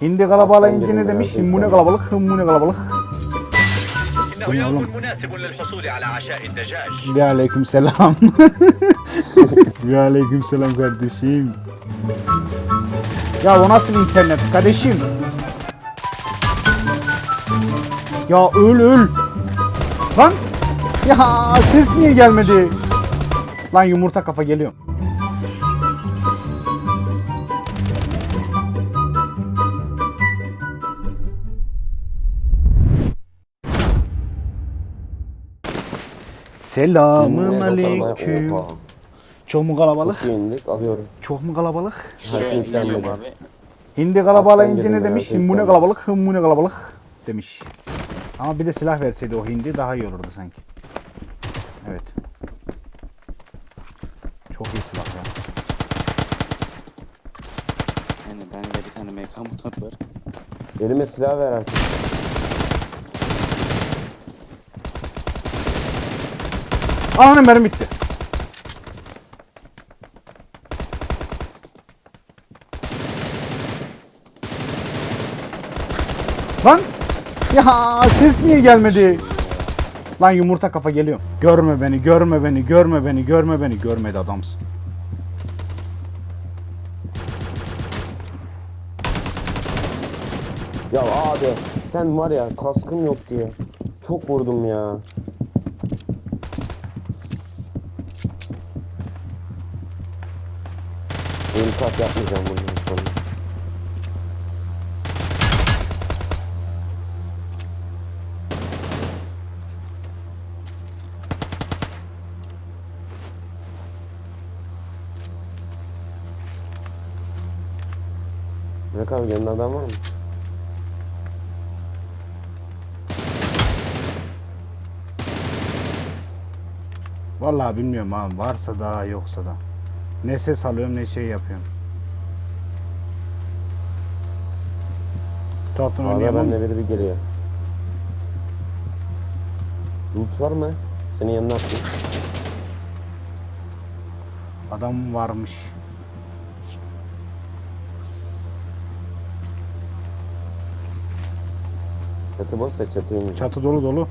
Hindi kalabalığa ince ne demiş? Himmune kalabalık, himmune kalabalık. Bu ne oğlum? Ve aleyküm selam. Ve aleyküm selam kardeşim. Ya o nasıl internet kardeşim? Ya öl öl. Lan. Ya ses niye gelmedi? Lan yumurta kafa geliyor. Selamun aleyküm. Oha. Çok mu kalabalık? Çok indik alıyorum. Çok mu kalabalık? Şuraya abi. Hindi kalabalığı ince ne demiş? Himmune kalabalık, hımmune kalabalık demiş. Ama bir de silah verseydi o hindi daha iyi olurdu sanki. Evet. Çok iyi silah ya. Yani bende de bir tane MK mutant var. Elime silah ver artık. Ananın benim bitti. Lan! Ya ses niye gelmedi? Lan yumurta kafa geliyor. Görme beni, görme beni, görme beni, görme beni. Görmedi adamsın. Ya abi sen var ya kaskım yok diye. Çok vurdum ya. İlkat yapmayacağım bundan sonra. Bırak abi yanında adam var mı? Vallahi bilmiyorum abi. Varsa da yoksa da. Ne ses alıyorum ne şey yapıyorum. Tuhaftan Abi oynayamam. bende biri bir geliyor. Loot var mı? Senin yanına atayım. Adam varmış. Çatı boşsa çatı ineceğim. Çatı dolu dolu.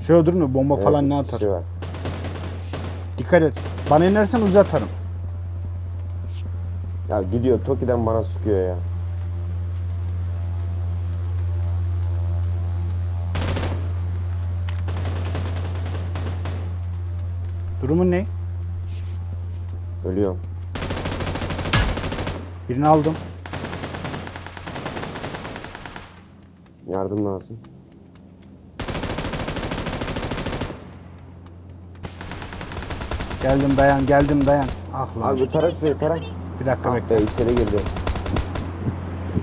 Şöyle durmuyor bomba Evet, falan iki ne atar. kişi var. Dikkat et. Bana inersen uzatırım. Ya gidiyor Toki'den bana sıkıyor ya. Durumun ne? Ölüyorum. Birini aldım. Yardım lazım. Geldim dayan geldim dayan. Ah lan. Abi bu tara size tara. Bir dakika Ah bekle. be içeri girdi.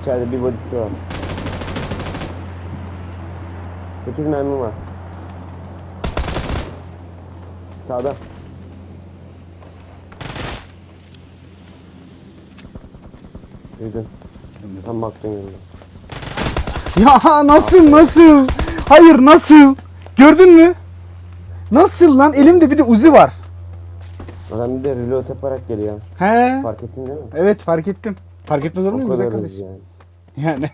İçeride bir body'si var. 8 mermi var. Sağda. Duydun. Tam baktın yanına. Ya nasıl nasıl? Hayır nasıl? Gördün mü? Nasıl lan? Elimde bir de uzi var. Adam bir de reload yaparak geliyor. He? Fark ettin değil mi? Evet fark ettim. Fark etmez olur O muyum güzel kadar kardeşim? yani. Yani.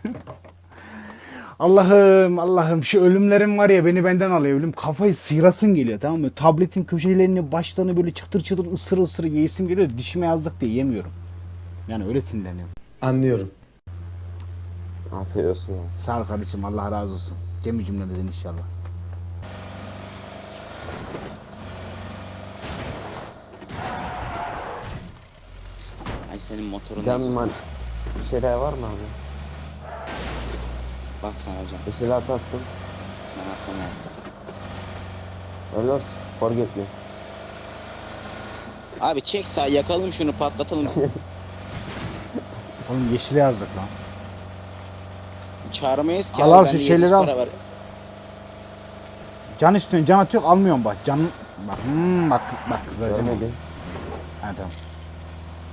Allah'ım Allah'ım şu ölümlerim var ya beni benden alıyor ölüm kafayı sıyırasım geliyor tamam mı? Tabletin köşelerini başlarını böyle çıtır çıtır ısır ısır yiyesim geliyor dişime yazdık diye yemiyorum. Yani öyle sinirleniyorum. Anlıyorum. Afiyet olsun ya. Sağ ol kardeşim Allah razı olsun. Cemi cümlemizin inşallah. Ay senin motorun Can man. Bir şeyler var mı abi? Bak sana hocam. Bir şeyler attım. Ben aklımı yaptım. Öyle forget me. Abi çek sağ yakalım şunu patlatalım. Oğlum yeşile yazdık lan. Çağırmayız ki Al abi, bende şu şeyleri al. var. Can istiyorsun can atıyor almıyorum bak. Can bak hmm, bak bak kızacağım. Görmedin. Ha tamam.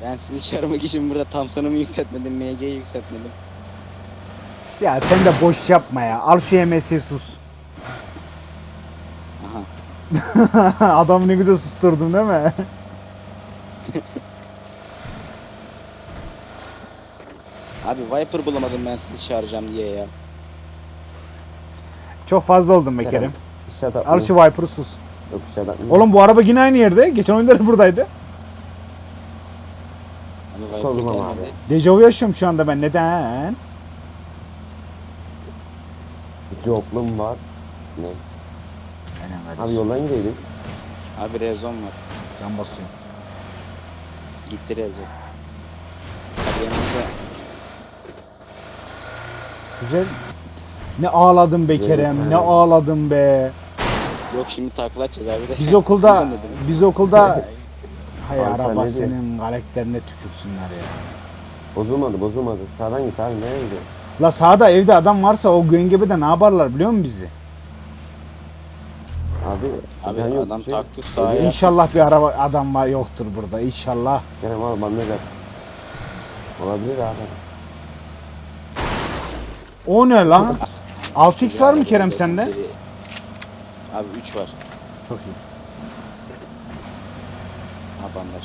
Ben sizi çağırmak için burada Thompson'ımı yükseltmedim, MG'yi yükseltmedim. Ya sen de boş yapma ya. Al şu MS'yi sus. Aha. Adamı ne güzel susturdum değil mi? Abi Viper bulamadım ben sizi çağıracağım diye ya. Çok fazla oldum be Kerem. Kerem. Shut up. Al şu Viper'ı sus. Yok shut up. Oğlum bu araba yine aynı yerde. Geçen oyunda da buradaydı. Viper Sorma abi. gelmedi. Dejavu yaşıyorum şu anda ben. Neden? Joblum var. Neyse. Aynen Abi kardeşim. yoldan gidelim. Abi rezon var. Can basıyorum. Gitti rezon. Abi yanımızda Güzel. Ne ağladım be Kerem. Ne ağladım be. yok şimdi takla açacağız abi de. Biz okulda biz okulda hay Abi sen araba ne diyorsun? senin karakterine tükürsünler ya. Bozulmadı bozulmadı. Sağdan git abi nereye gidiyorsun? La sağda evde adam varsa o göngebede ne yaparlar biliyor musun bizi? Abi, Abi can yok, adam şey taktı sağa ya. İnşallah bir araba adam var yoktur burada inşallah. Kerem abi bana ne der? Olabilir abi. O ne lan? 6x var mı Kerem sende? Abi 3 var. Çok iyi. Ha bandaj.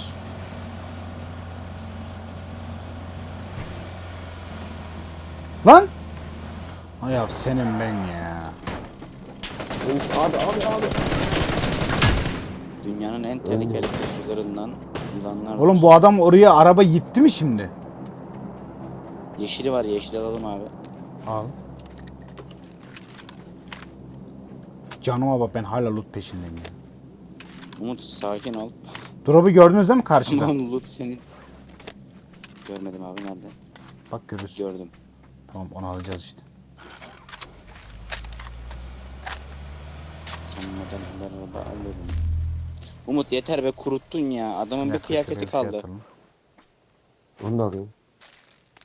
Lan! Ay ya senin ben ya. Neymiş? Abi abi abi. Dünyanın en tehlikeli koşullarından yılanlar. Oğlum bu adam oraya araba gitti mi şimdi? Yeşili var yeşil alalım abi. Al. Canıma bak ben hala loot peşindeyim ya. Umut sakin ol. Drop'u gördünüz değil mi karşıda? Tamam loot senin. Görmedim abi nerede? Bak görürsün. Gördüm. Tamam onu alacağız işte. Son model araba alıyorum. Umut yeter be kuruttun ya. Adamın bir dakika, kıyafeti bir şey kaldı. atalım. Onu da alayım.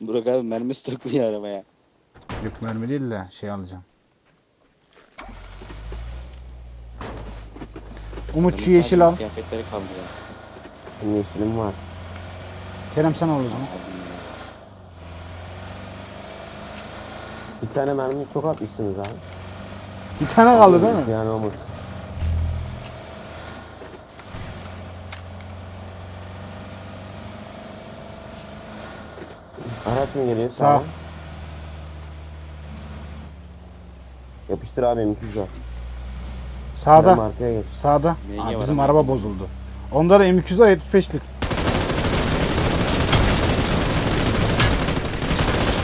Burak abi mermi stokluyor arabaya. Yok mermi değil de şey alacağım. Umut şu yeşil al. Kıyafetleri kaldı ya. Benim yeşilim var. Kerem sen al o zaman. Bir tane mermi çok atmışsınız abi. Bir tane kaldı değil mi? Yani olmasın. Araç mı geliyor? Sağ. Sağ. Yapıştır abi M200 var. Kerem Sağda. arkaya geç. Sağda. MG Aa, var bizim ama. araba bozuldu. Onda da M200 var 75'lik.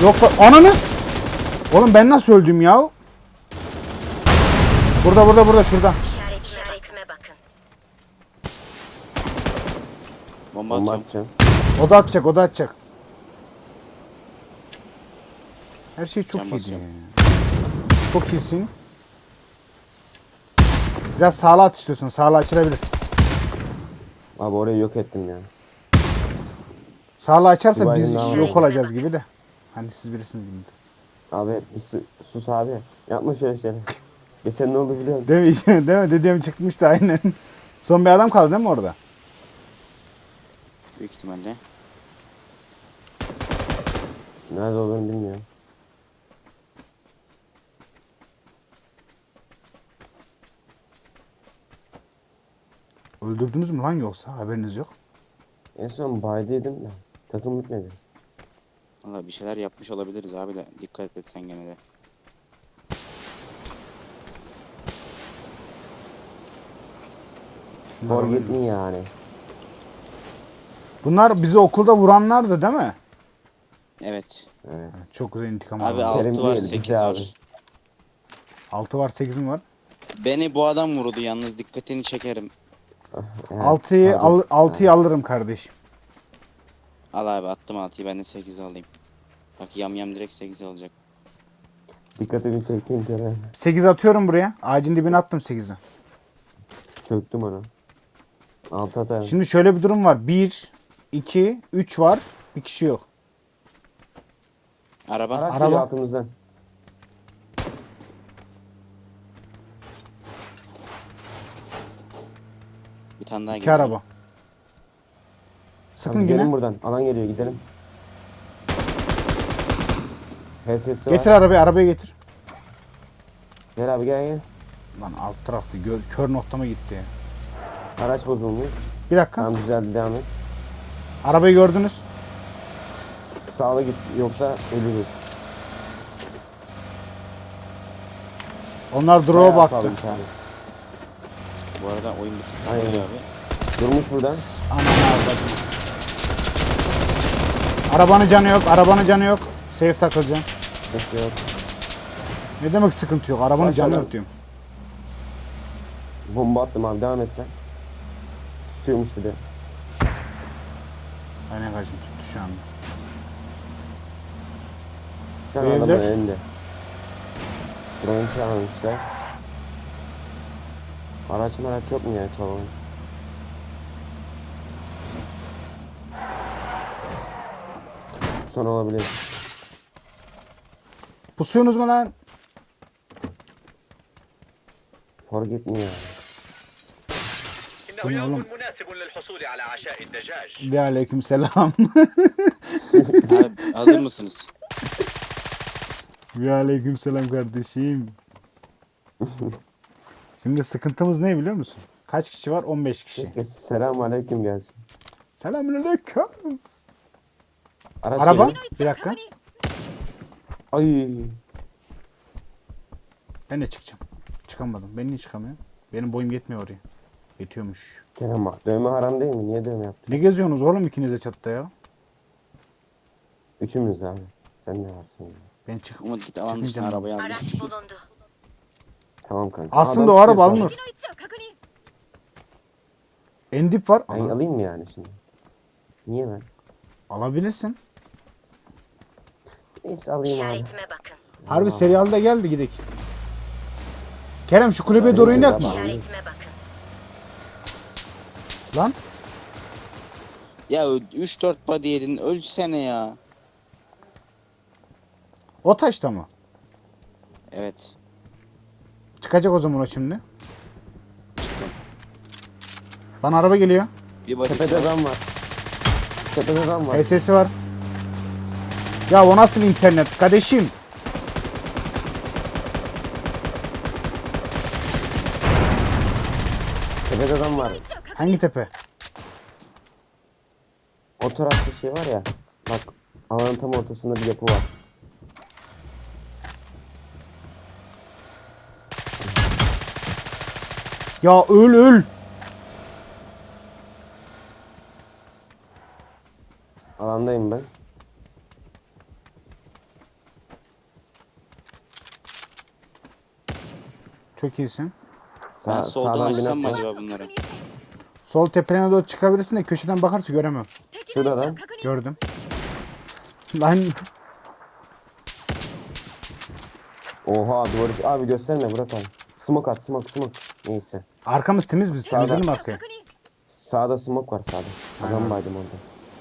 Yok bak ananı. Oğlum ben nasıl öldüm ya? Burada burada burada şurada. İşaret, işaretime bakın. Bomba atacağım. O da atacak o da atacak. Her şey çok Can iyiydi. basıyorum. Çok iyisin. Biraz sağla at istiyorsun. Sağla açılabilir. Abi orayı yok ettim ya. Sağla açarsa biz yok olacağız gibi de. Hani siz birisiniz gibi. Abi bir sus abi. Yapma şöyle şeyler. Geçen ne oldu biliyor musun? Değil mi? Değil mi? Dediğim çıkmıştı aynen. Son bir adam kaldı değil mi orada? Büyük ihtimalle. Nerede olduğunu bilmiyorum. Öldürdünüz mü lan yoksa? Haberiniz yok. En son baydıydım da. Takım bitmedi. Valla bir şeyler yapmış olabiliriz abi de dikkat et sen gene de. Forget me yani. Bunlar bizi okulda vuranlardı değil mi? Evet. Evet. Çok güzel intikam Abi. Kerim 6 var değil, 8 bize var. abi. 6 var 8 mi var? Beni bu adam vurdu yalnız dikkatini çekerim. Evet, 6'yı pardon. al, 6'yı alırım kardeşim. Al abi attım 6'yı ben de 8 alayım. Bak yam yam direkt 8 alacak. Dikkatimi çektiğin kere 8 atıyorum buraya. Ağacın dibine attım 8'i. çöktüm ona. Altı atarım. Şimdi şöyle bir durum var. 1, 2, 3 var. Bir kişi yok. Araba. Araç araba. geliyor altımızdan. Bir tane daha İki geliyor. araba. Tamam, Sıkın gidelim yine. buradan. Alan geliyor gidelim. HSS var. Getir arabayı, arabaya getir. Gel abi gel gel. Lan alt taraftı. Gör, kör noktama gitti ya. Araç bozulmuş. Bir dakika. Tamam güzel devam et. Arabayı gördünüz. Sağla git yoksa ölürüz. Onlar Bayağı baktı. sağlı bir tane. Bu arada oyun bitti. Aynen. abi. Durmuş buradan. Ananı avradım. Arabanın canı yok. Arabanın canı yok. Safe takılacağım. Sıkıntı yok. Ne demek sıkıntı yok? Arabanın Sen canı sana- yok diyorum. Bomba attım abi devam etsen. Tutuyormuş bir de. Aynen kaçım tuttu şu anda. Şu an Evde. adamın önünde. Drone çalmışlar. Araç maraç yok mu ya çalalım? Son olabilir. Pusuyorsunuz mu lan? Fark etmiyor. Bu ne oğlum? Ve aleyküm selam. Hazır mısınız? Ve aleyküm selam kardeşim. Şimdi sıkıntımız ne biliyor musun? Kaç kişi var? 15 kişi. Keşke selam aleyküm gelsin. Selamünaleyküm. Araç Araba. geliyor. Bir dakika. Ay. Ben de çıkacağım. Çıkamadım. Ben niye çıkamıyorum? Benim boyum yetmiyor oraya. Yetiyormuş. Kerem bak dövme haram değil mi? Niye dövme yaptın? Ne geziyorsunuz oğlum ikiniz de çatıda ya? Üçümüz abi. Sen ne varsın ya? Ben çık. Umut git alan dışına Çıkmayacağım. arabayı al. araç bulundu. Tamam kanka. Aslında Adam o araba tutuyor alınır. En var. sana. Alayım mı yani şimdi? Niye lan? alabilirsin. Neyse alayım abi. Bakın. Harbi serialda geldi gidik. Kerem şu kulübe doğru gidelim oynayak Lan Ya 3-4 body yedin ölsene ya. o taşta mı? Evet. Çıkacak o zaman o şimdi. Bana araba geliyor. Bir Tepede adam var. Tepede adam var. SS'i var. Ya o nasıl internet kardeşim? Tepede adam var. Hangi tepe? O tarafta şey var ya. Bak alanın tam ortasında bir yapı var. Ya öl öl. Alandayım ben. Çok iyisin. Sağ, ben soldan sağdan açsam mı acaba bunları? Sol tepene doğru çıkabilirsin de köşeden bakarsa göremem. Şurada Şuradan. Gördüm. Lan. Oha duvarı. Abi gösterme Burak abi. Smoke at smoke smoke. Neyse. arkamız temiz biz. Sağda. Temizledim arkaya. Sağda smoke var sağda. Adam baydım orada.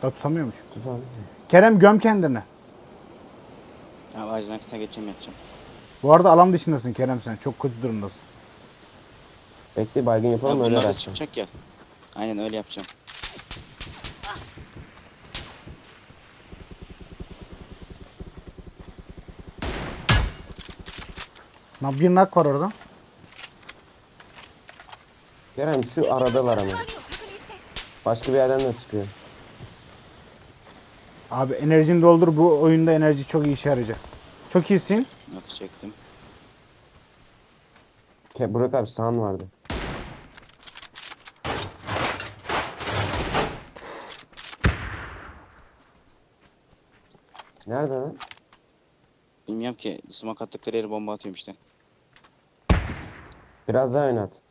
Da tutamıyormuş. Tut abi. Kerem göm kendini. Ya ağacın arkasına geçeceğim yatacağım. Bu arada alan dışındasın Kerem sen. Çok kötü durumdasın. Bekle baygın Ya yapalım öyle bunlar da çıkacak ya. Aynen öyle yapacağım. Lan bir nak var orada. Kerem şu aradalar ama. Başka bir yerden de sıkıyor. Abi enerjini doldur. Bu oyunda enerji çok iyi işe yarayacak. Çok iyisin. Not çektim. Ke Burak abi sağın vardı. Nerede lan? Bilmiyorum ki. Smoke attıkları yere bomba atıyorum işte. Biraz daha oynat.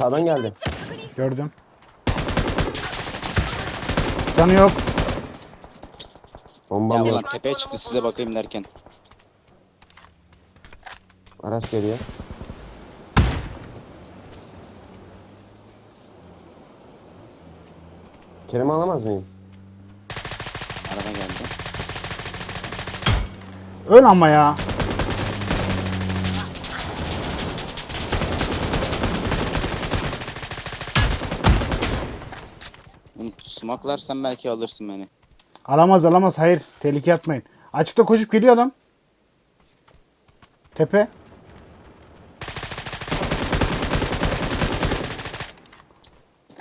Sağdan geldi. Gördüm. Canı yok. Ya Bombam ulan tepeye çıktı size bakayım derken. Araç geliyor. Kerim alamaz mıyım? Araba geldi. Öl ama ya. Smaklarsan belki alırsın beni. Alamaz alamaz hayır. Tehlike atmayın. Açıkta koşup geliyor adam. Tepe.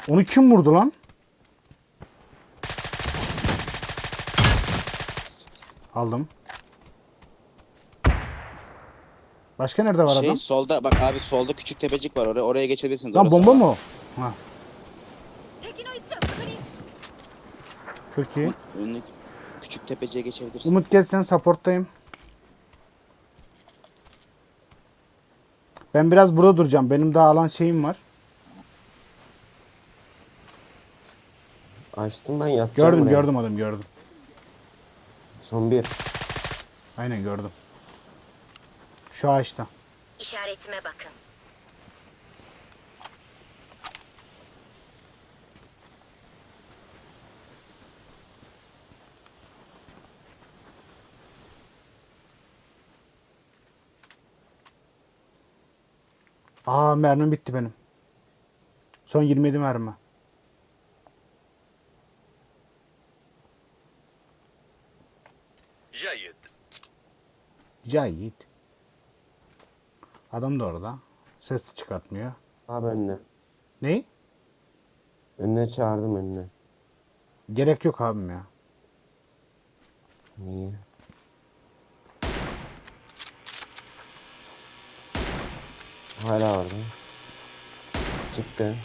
Onu kim vurdu lan? Aldım. Başka nerede var şey, adam? Solda bak abi solda küçük tepecik var oraya oraya geçebilirsin. Lan bomba mı o? Ha. Çok iyi. Önündeki küçük tepeciye geçebilirsin. Umut geç sen supporttayım. Ben biraz burada duracağım. Benim daha alan şeyim var. Açtım ben yatacağım Gördüm buraya. gördüm adam gördüm. Son bir. Aynen gördüm. Şu ağaçta. işaretime bakın. Aa mermim bitti benim. Son 27 mermi. Cayit. Cayit. Adam da orada. Ses de çıkartmıyor. Abi önüne. Neyi? Önüne çağırdım önüne. Gerek yok abim ya. Niye? Hala orada. Çıktı.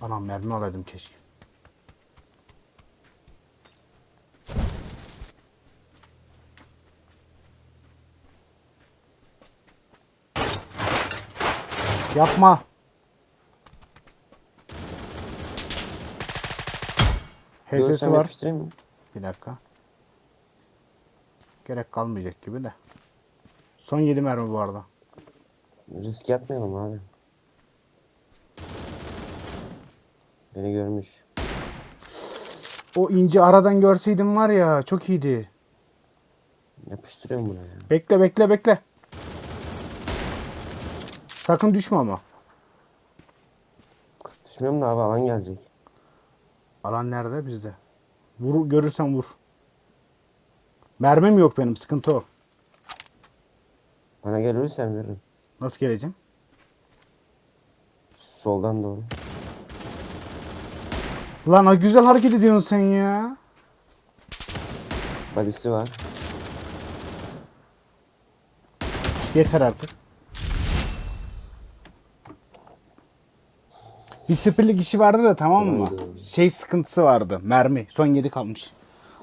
Anam mermi alaydım keşke. Yapma. HS'si Görsem var. yapıştırayım mı? Bir dakika. Gerek kalmayacak gibi de. Son 7 mermi bu arada. Risk atmayalım abi. Beni görmüş. O ince aradan görseydim var ya çok iyiydi. Yapıştırıyorum buna ya. Bekle bekle bekle. Sakın düşme ama. Düşmüyorum da abi alan gelecek. Alan nerede? Bizde. Vur, görürsen vur. Mermim yok benim. Sıkıntı o. Bana gelirsen veririm. Nasıl geleceğim? Soldan doğru. Lan ha güzel hareket ediyorsun sen ya. Badisi var. Yeter artık. Bir spirlik işi vardı da tamam mı? Şey sıkıntısı vardı. Mermi. Son 7 kalmış.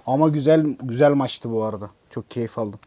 Ama güzel güzel maçtı bu arada. Çok keyif aldım.